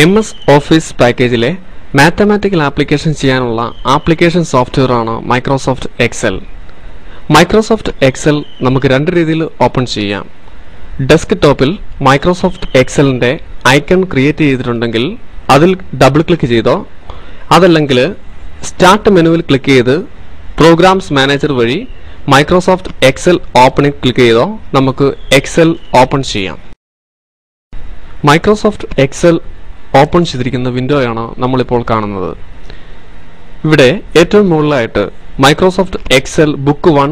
M S office പാക്കേജിലെ mathematical application ചെയ്യാനുള്ള application software ആണ് മൈക്രോസോഫ്റ്റ് എക്സൽ. മൈക്രോസോഫ്റ്റ് എക്സൽ നമുക്ക് രണ്ട് രീതിയിൽ ഓപ്പൺ ചെയ്യാം. ഡെസ്ക് ടോപ്പിൽ മൈക്രോസോഫ്റ്റ് എക്സലിന്റെ ഐക്കൺ ക്രിയേറ്റ് ചെയ്തിട്ടുണ്ടെങ്കിൽ അതിൽ ഡബിൾ ക്ലിക്ക് ചെയ്തോ അതല്ലെങ്കിൽ സ്റ്റാർട്ട് മെനുവിൽ ക്ലിക്ക് ചെയ്ത് പ്രോഗ്രാംസ് മാനേജർ വഴി മൈക്രോസോഫ്റ്റ് എക്സൽ ഓപ്പണിൽ ക്ലിക്ക് ചെയ്തോ നമുക്ക് എക്സൽ ഓപ്പൺ ചെയ്യാം. മൈക്രോസോഫ്റ്റ് എക്സൽ ഓപ്പൺ ചെയ്തിരിക്കുന്ന വിൻഡോയാണ് നമ്മളിപ്പോൾ കാണുന്നത്. ഇവിടെ ഏറ്റവും മുകളിലായിട്ട് മൈക്രോസോഫ്റ്റ് എക്സൽ ബുക്ക് വൺ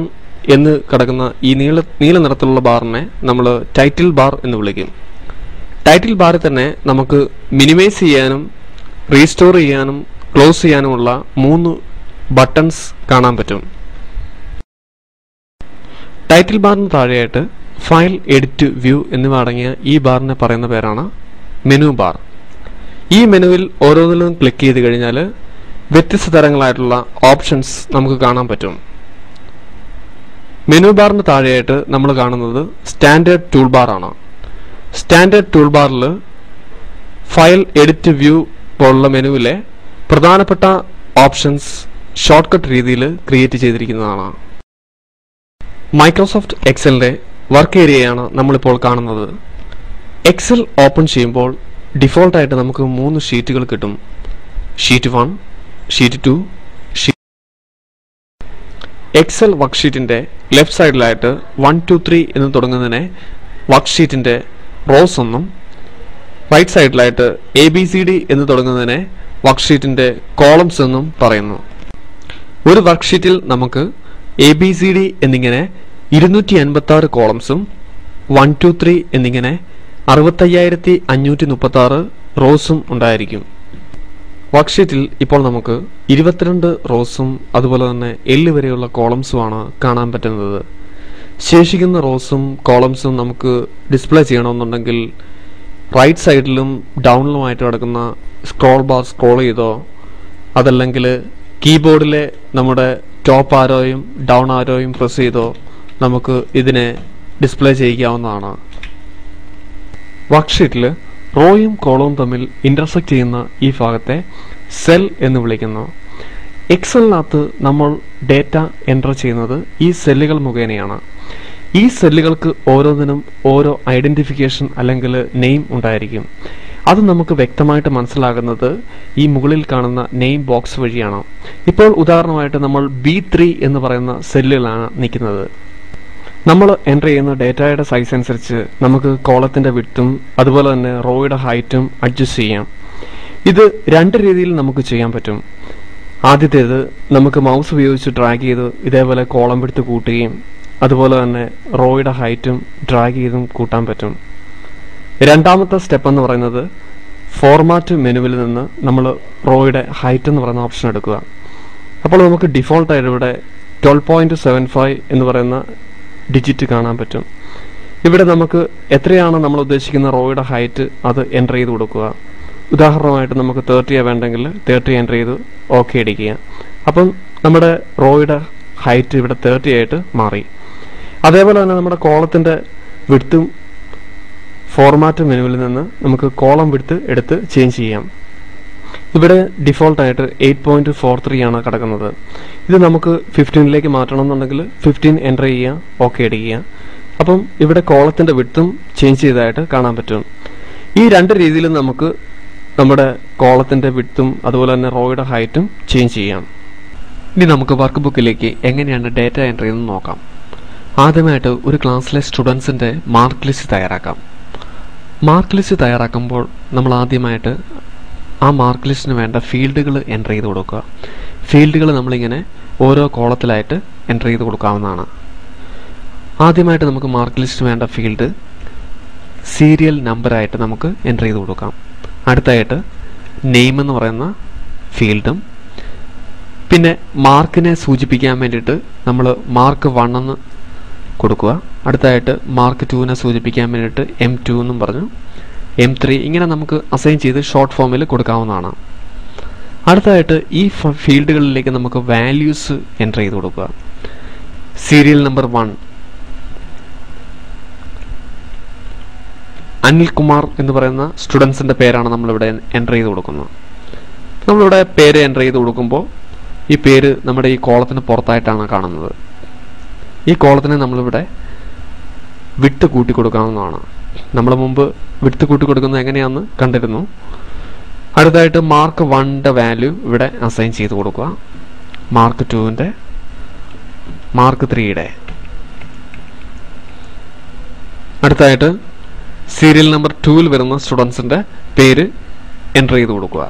എന്ന് കിടക്കുന്ന ഈ നീല നീല നിറത്തിലുള്ള ബാറിനെ നമ്മൾ ടൈറ്റിൽ ബാർ എന്ന് വിളിക്കും. ടൈറ്റിൽ ബാറിൽ തന്നെ നമുക്ക് മിനിമൈസ് ചെയ്യാനും റീസ്റ്റോർ ചെയ്യാനും ക്ലോസ് ചെയ്യാനുമുള്ള മൂന്ന് ബട്ടൺസ് കാണാൻ പറ്റും. ടൈറ്റിൽ ബാറിന് താഴെയായിട്ട് ഫയൽ എഡിറ്റ് വ്യൂ എന്നിവ അടങ്ങിയ ഈ ബാറിനെ പറയുന്ന പേരാണ് മെനു ബാർ. ഈ മെനുവിൽ ഓരോന്നിലും ക്ലിക്ക് ചെയ്ത് കഴിഞ്ഞാൽ വ്യത്യസ്ത തരങ്ങളായിട്ടുള്ള ഓപ്ഷൻസ് നമുക്ക് കാണാൻ പറ്റും. മെനു ബാറിന് താഴെയായിട്ട് നമ്മൾ കാണുന്നത് സ്റ്റാൻഡേർഡ് ടൂൾ ബാർ ആണ്. സ്റ്റാൻഡേർഡ് ടൂൾ ബാറിൽ ഫയൽ എഡിറ്റ് വ്യൂ പോലുള്ള മെനുവിലെ പ്രധാനപ്പെട്ട ഓപ്ഷൻസ് ഷോർട്ട് കട്ട് രീതിയിൽ ക്രിയേറ്റ് ചെയ്തിരിക്കുന്നതാണ്. മൈക്രോസോഫ്റ്റ് എക്സലിന്റെ വർക്ക് ഏരിയയാണ് നമ്മളിപ്പോൾ കാണുന്നത്. എക്സൽ ഓപ്പൺ ചെയ്യുമ്പോൾ ഡിഫോൾട്ടായിട്ട് നമുക്ക് മൂന്ന് ഷീറ്റുകൾ കിട്ടും. Sheet one sheet two Excel വർക്ക്ഷീറ്റിന്റെ left സൈഡിലായിട്ട് വൺ ടു ത്രീ എന്ന് തുടങ്ങുന്നതിനെ വർക്ക്ഷീറ്റിന്റെ റോസ് എന്നും റൈറ്റ് സൈഡിലായിട്ട് എ ബി സി ഡി എന്ന് തുടങ്ങുന്നതിനെ വർക്ക്ഷീറ്റിന്റെ കോളംസ് എന്നും പറയുന്നു. ഒരു വർക്ക്ഷീറ്റിൽ നമുക്ക് എ ബി സി ഡി എന്നിങ്ങനെ ഇരുന്നൂറ്റി അൻപത്തി ആറ് കോളംസും വൺ ടു ത്രീ എന്നിങ്ങനെ അറുപത്തയ്യായിരത്തി അഞ്ഞൂറ്റി മുപ്പത്തി ആറ് റോസും ഉണ്ടായിരിക്കും. വർക്ക്ഷീറ്റിൽ ഇപ്പോൾ നമുക്ക് ഇരുപത്തിരണ്ട് റോസും അതുപോലെ തന്നെ എല്ല് വരെയുള്ള കോളംസുമാണ് കാണാൻ പറ്റുന്നത്. ശേഷിക്കുന്ന റോസും കോളംസും നമുക്ക് ഡിസ്പ്ലേ ചെയ്യണമെന്നുണ്ടെങ്കിൽ റൈറ്റ് സൈഡിലും ഡൗണിലുമായിട്ട് കിടക്കുന്ന സ്ക്രോൾ ബാർ സ്ക്രോൾ ചെയ്തോ അതല്ലെങ്കിൽ കീബോർഡിലെ നമ്മുടെ ടോപ്പ് ആരോയും ഡൗൺ ആരോയും പ്രസ് ചെയ്തോ നമുക്ക് ഇതിനെ ഡിസ്പ്ലേ ചെയ്യിക്കാവുന്നതാണ്. വർക്ക്ഷീറ്റിൽ റോയും കോളവും തമ്മിൽ ഇന്റർസെക്റ്റ് ചെയ്യുന്ന ഈ ഭാഗത്തെ സെൽ എന്ന് വിളിക്കുന്നു. എക്സലിനകത്ത് നമ്മൾ ഡേറ്റ എന്റർ ചെയ്യുന്നത് ഈ സെല്ലുകൾ മുഖേനയാണ്. ഈ സെല്ലുകൾക്ക് ഓരോന്നിനും ഓരോ ഐഡന്റിഫിക്കേഷൻ അല്ലെങ്കിൽ നെയിം ഉണ്ടായിരിക്കും. അത് നമുക്ക് വ്യക്തമായിട്ട് മനസ്സിലാകുന്നത് ഈ മുകളിൽ കാണുന്ന നെയിം ബോക്സ് വഴിയാണ്. ഇപ്പോൾ ഉദാഹരണമായിട്ട് നമ്മൾ ബി ത്രീ എന്ന് പറയുന്ന സെല്ലിലാണ് നിൽക്കുന്നത്. നമ്മൾ എന്റർ ചെയ്യുന്ന ഡേറ്റയുടെ സൈസ് അനുസരിച്ച് നമുക്ക് കോളത്തിന്റെ വിട്ടും അതുപോലെ തന്നെ റോയുടെ ഹൈറ്റും അഡ്ജസ്റ്റ് ചെയ്യാം. ഇത് രണ്ട് രീതിയിൽ നമുക്ക് ചെയ്യാൻ പറ്റും. ആദ്യത്തേത് നമുക്ക് മൗസ് ഉപയോഗിച്ച് ഡ്രാഗ് ചെയ്ത് ഇതേപോലെ കോളം എടുത്ത് കൂട്ടുകയും അതുപോലെ തന്നെ റോയുടെ ഹൈറ്റും ഡ്രാഗ് ചെയ്തും കൂട്ടാൻ പറ്റും. രണ്ടാമത്തെ സ്റ്റെപ്പ് എന്ന് പറയുന്നത് ഫോർമാറ്റ് മെനുവിൽ നിന്ന് നമ്മൾ റോയുടെ ഹൈറ്റ് എന്ന് പറയുന്ന ഓപ്ഷൻ എടുക്കുക. അപ്പോൾ നമുക്ക് ഡിഫോൾട്ടായിട്ട് ഇവിടെ ട്വൽവ് പോയിന്റ് സെവൻ ഫൈവ് എന്ന് പറയുന്ന ഡിജിറ്റ് കാണാൻ പറ്റും. ഇവിടെ നമുക്ക് എത്രയാണ് നമ്മൾ ഉദ്ദേശിക്കുന്ന റോയുടെ ഹൈറ്റ് അത് എന്റർ ചെയ്ത് കൊടുക്കുക. ഉദാഹരണമായിട്ട് നമുക്ക് തേർട്ടിയാണ് വേണ്ടെങ്കിൽ തേർട്ടി എന്റർ ചെയ്ത് ഓക്കെ അടിക്കുക. അപ്പം നമ്മുടെ റോയുടെ ഹൈറ്റ് ഇവിടെ തേർട്ടി ആയിട്ട് മാറി. അതേപോലെ തന്നെ നമ്മുടെ കോളത്തിന്റെ വിടുത്തും ഫോർമാറ്റ് മെനുവിൽ നിന്ന് നമുക്ക് കോളം വിടുത്ത് എടുത്ത് ചേഞ്ച് ചെയ്യാം. ഇവിടെ ഡിഫോൾട്ടായിട്ട് എയ്റ്റ് പോയിന്റ് ഫോർ ത്രീ ആണ് കിടക്കുന്നത്. ഇത് നമുക്ക് ഫിഫ്റ്റീനിലേക്ക് മാറ്റണം എന്നുണ്ടെങ്കിൽ ഫിഫ്റ്റീൻ എന്റർ ചെയ്യുക ഓക്കെ അടിക്കുക. അപ്പം ഇവിടെ കോളത്തിന്റെ വിട്ടും ചേഞ്ച് ചെയ്തതായിട്ട് കാണാൻ പറ്റും. ഈ രണ്ട് രീതിയിലും നമുക്ക് നമ്മുടെ കോളത്തിന്റെ വിട്ടും അതുപോലെ തന്നെ റോയുടെ ഹൈറ്റും ചേഞ്ച് ചെയ്യാം. ഇനി നമുക്ക് വർക്ക് ബുക്കിലേക്ക് എങ്ങനെയാണ് ഡേറ്റ എന്റർ ചെയ്യുന്നത് നോക്കാം. ആദ്യമായിട്ട് ഒരു ക്ലാസ്സിലെ സ്റ്റുഡൻസിന്റെ മാർക്ക് ലിസ്റ്റ് തയ്യാറാക്കാം. മാർക്ക് ലിസ്റ്റ് തയ്യാറാക്കുമ്പോൾ നമ്മൾ ആദ്യമായിട്ട് ആ മാർക്ക് ലിസ്റ്റിന് വേണ്ട ഫീൽഡുകൾ എന്റർ ചെയ്ത് കൊടുക്കുക. ഫീൽഡുകൾ നമ്മളിങ്ങനെ ഓരോ കോളത്തിലായിട്ട് എന്റർ ചെയ്ത് കൊടുക്കാവുന്നതാണ്. ആദ്യമായിട്ട് നമുക്ക് മാർക്ക് ലിസ്റ്റിന് വേണ്ട ഫീൽഡ് സീരിയൽ നമ്പറായിട്ട് നമുക്ക് എന്റർ ചെയ്ത് കൊടുക്കാം. അടുത്തായിട്ട് നെയിം എന്ന് പറയുന്ന ഫീൽഡും. പിന്നെ മാർക്കിനെ സൂചിപ്പിക്കാൻ വേണ്ടിയിട്ട് നമ്മൾ മാർക്ക് വൺ എന്ന് കൊടുക്കുക. അടുത്തായിട്ട് മാർക്ക് ടുവിനെ സൂചിപ്പിക്കാൻ വേണ്ടിയിട്ട് എം ടു എന്നും പറഞ്ഞു. എം ത്രീ ഇങ്ങനെ നമുക്ക് അസൈൻ ചെയ്ത് ഷോർട്ട് ഫോമിൽ കൊടുക്കാവുന്നതാണ്. അടുത്തതായിട്ട് ഈ ഫീൽഡുകളിലേക്ക് നമുക്ക് വാല്യൂസ് എന്റർ ചെയ്ത് കൊടുക്കുക. സീരിയൽ നമ്പർ വൺ അനിൽകുമാർ എന്ന് പറയുന്ന സ്റ്റുഡൻസിന്റെ പേരാണ് നമ്മളിവിടെ എന്റർ ചെയ്ത് കൊടുക്കുന്നത്. നമ്മളിവിടെ പേര് എന്റർ ചെയ്ത് കൊടുക്കുമ്പോൾ ഈ പേര് നമ്മുടെ ഈ കോളത്തിന് പുറത്തായിട്ടാണ് കാണുന്നത്. ഈ കോളത്തിനെ നമ്മളിവിടെ വിട്ട് കൂട്ടി കൊടുക്കാവുന്നതാണ്. നമ്മൾ മുമ്പ് വിടുത്ത് കൂട്ടി കൊടുക്കുന്നത് എങ്ങനെയാണെന്ന് കണ്ടിരുന്നു. അടുത്തായിട്ട് മാർക്ക് വണ്ണിന്റെ വാല്യൂ ഇവിടെ അസൈൻ ചെയ്ത് കൊടുക്കുക. മാർക്ക് ടുവിന്റെ മാർക്ക് ത്രീയുടെ അടുത്തായിട്ട് സീരിയൽ നമ്പർ ടുവിൽ വരുന്ന സ്റ്റുഡൻസിന്റെ പേര് എന്റർ ചെയ്ത് കൊടുക്കുക.